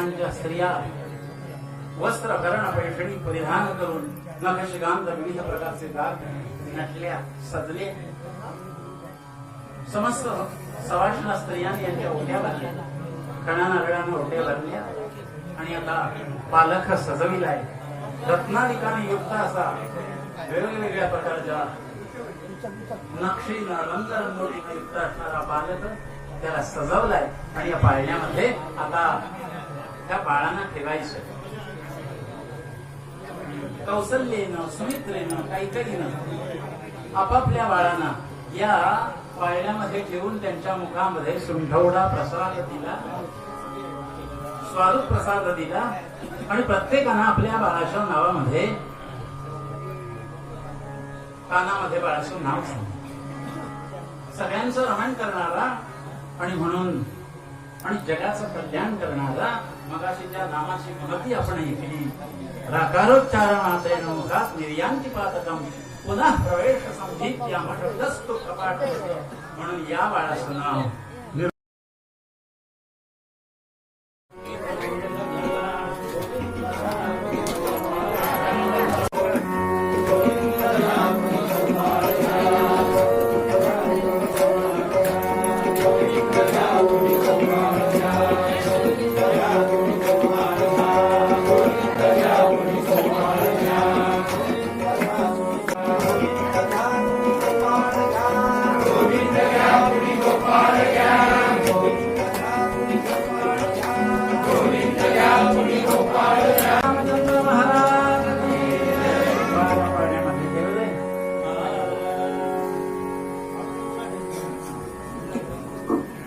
स्त्रिया वस्त्र करण पैठणी परिधान करून नखशिकांत विविध प्रकारचे दाग नटल्या सजले. समस्त सवाष्ण स्त्रियांनी यांच्या ओट्या भरल्या कणानारळानं ओट्या भरल्या आणि आता पालख सजविलाय रत्नालिकाने युक्त असा वेगवेगळ्या प्रकारच्या नक्षीनं रंगरंगोटीनं युक्त असणारा बालक त्याला सजवलाय. आणि या पाळण्यामध्ये आता त्या बाळांना ठेवायचं. कौशल्येनं सुमित्रेनं कैकईनं आपापल्या बाळांना या पाळण्यामध्ये ठेवून त्यांच्या मुखामध्ये सुंठवडा प्रसाद दिला स्वारूप प्रसाद दिला आणि प्रत्येकानं आपल्या बाळाच्या नावामध्ये कानामध्ये बाळाचं नाव सांगितलं सगळ्यांचं रमण करणारा आणि म्हणून आणि जगाचं कल्याण करणारा మగాశించా నామాశి మతి అపణయతి రకారోచ్చారణాతైన ముఖాత్ నిర్యాంతి పాతకం पुनः प्रवेश संधीत्या म्हटलं म्हणून या बाळाचं नाव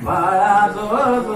बाळा जो जो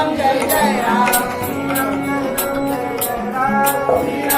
राम जय राम जय जय राम